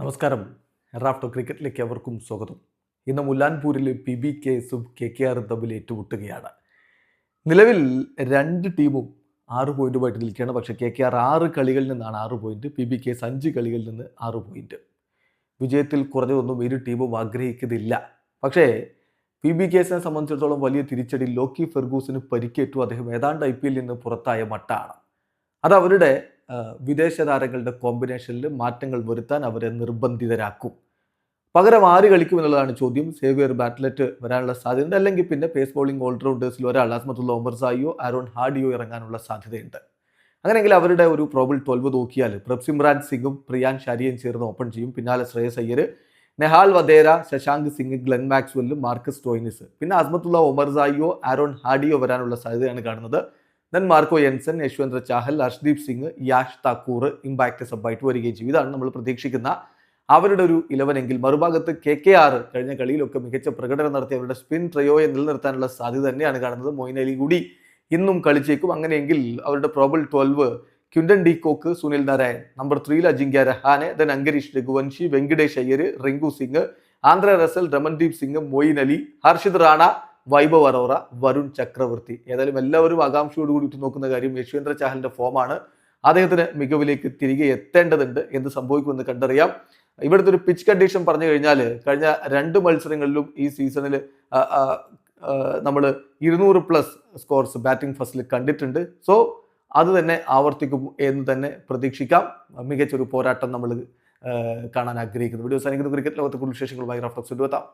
നമസ്കാരം. റാഫ്റ്റോ ക്രിക്കറ്റിലേക്ക് അവർക്കും സ്വാഗതം. ഇന്ന് മുല്ലാൻപൂരിൽ പി ബി കേസും കെ കെ ആറും തമ്മിൽ ഏറ്റുമുട്ടുകയാണ്. നിലവിൽ രണ്ട് ടീമും ആറ് പോയിന്റുമായിട്ട് നിൽക്കുകയാണ്. പക്ഷേ കെ കെ ആർ ആറ് കളികളിൽ നിന്നാണ് ആറ് പോയിന്റ്. പി ബി കേസ് അഞ്ച് കളികളിൽ നിന്ന് ആറ് പോയിന്റ്. വിജയത്തിൽ കുറഞ്ഞതൊന്നും ഇരു ടീമും ആഗ്രഹിക്കുന്നില്ല. പക്ഷേ പി ബി കേസിനെ സംബന്ധിച്ചിടത്തോളം വലിയ തിരിച്ചടി ലോക്കി ഫെർഗൂസിന് പരിക്കേറ്റു. അദ്ദേഹം ഏതാണ്ട് ഐ പി എല്ലിൽ നിന്ന് പുറത്തായ മട്ടാണ്. അത് അവരുടെ വിദേശ താരങ്ങളുടെ കോമ്പിനേഷനിൽ മാറ്റങ്ങൾ വരുത്താൻ അവരെ നിർബന്ധിതരാക്കും. പകരം ആര് കളിക്കും എന്നുള്ളതാണ് ചോദ്യം. സേവിയർ ബാറ്റ്ലറ്റ് വരാനുള്ള സാധ്യതയുണ്ട്. അല്ലെങ്കിൽ പിന്നെ പേസ് ബോളിംഗ് ഓൾറൗണ്ടേഴ്സിൽ ഒരാൾ അസ്മത്തുള്ള ഒമർ സായിയോ ആരോൺ ഹാഡിയോ ഇറങ്ങാനുള്ള സാധ്യതയുണ്ട്. അങ്ങനെയെങ്കിൽ അവരുടെ ഒരു പ്രോബിൾ ട്വൽവ് നോക്കിയാൽ പ്രഭ്സിമ്രാൻ സിംഗും പ്രിയാൻ ഷാരിയും ചേർന്ന് ഓപ്പൺ ചെയ്യും. പിന്നാലെ ശ്രേയസ് അയ്യർ നെഹാൽ വധേര ശശാങ്ക് സിംഗ് ഗ്ലെൻ മാക്സ്വെല്ലും മാർക്കസ് ടോയിനിസ്. പിന്നെ അസ്മത്തുള്ള ഒമർ സായിയോ ആരോൺ ഹാഡിയോ വരാനുള്ള സാധ്യതയാണ് കാണുന്നത്. Then Marco Jansen Yuzvendra Chahal Arshdeep Singh Yash Thakur impact സബായിട്ട് വരികയും ചെയ്യും ഇതാണ് നമ്മൾ പ്രതീക്ഷിക്കുന്ന അവരുടെ ഒരു ഇലവനെങ്കിൽ. മറുഭാഗത്ത് കെ കെ ആർ കഴിഞ്ഞ കളിയിലൊക്കെ മികച്ച പ്രകടനം നടത്തി അവരുടെ സ്പിൻ ട്രയോയെ നിലനിർത്താനുള്ള സാധ്യത തന്നെയാണ് കാണുന്നത് മൊയിൻ അലി കൂടി. ഇന്നും കളിച്ചേക്കും. അങ്ങനെയെങ്കിൽ അവരുടെ probable twelve Quinton de Kock Sunil Narine number ത്രീയിൽ Ajinkya Rahane then Angkrish Raghuvanshi Venkatesh Iyer Rinku Singh Andre Russell Ramandeep Singh Moeen Ali Harshit Rana Vaibhav Arora Varun Chakravarthy. ഏതായാലും എല്ലാവരും ആകാംക്ഷയോട് കൂടി നോക്കുന്ന കാര്യം യശ്വേന്ദ്ര ചാഹലിന്റെ ഫോമാണ് അദ്ദേഹത്തിന് മികവിലേക്ക് തിരികെ എത്തേണ്ടതുണ്ട് എന്ത് സംഭവിക്കുമെന്ന് കണ്ടറിയാം. ഇവിടുത്തെ ഒരു പിച്ച് കണ്ടീഷൻ പറഞ്ഞു കഴിഞ്ഞാൽ കഴിഞ്ഞ രണ്ട് മത്സരങ്ങളിലും ഈ സീസണിൽ നമ്മൾ ഇരുന്നൂറ് പ്ലസ് സ്കോർസ് ബാറ്റിംഗ് ഫസ്റ്റിൽ കണ്ടിട്ടുണ്ട്. സോ അത് തന്നെ ആവർത്തിക്കും എന്ന് തന്നെ പ്രതീക്ഷിക്കാം. മികച്ചൊരു പോരാട്ടം നമ്മൾ കാണാൻ ആഗ്രഹിക്കുന്നു. വീഡിയോ സാനിക്കുന്ന ക്രിക്കറ്റ് ലോകത്തെ കൂടുതൽ വിശേഷങ്ങളുമായി റഫ്ലക്സ് എത്താം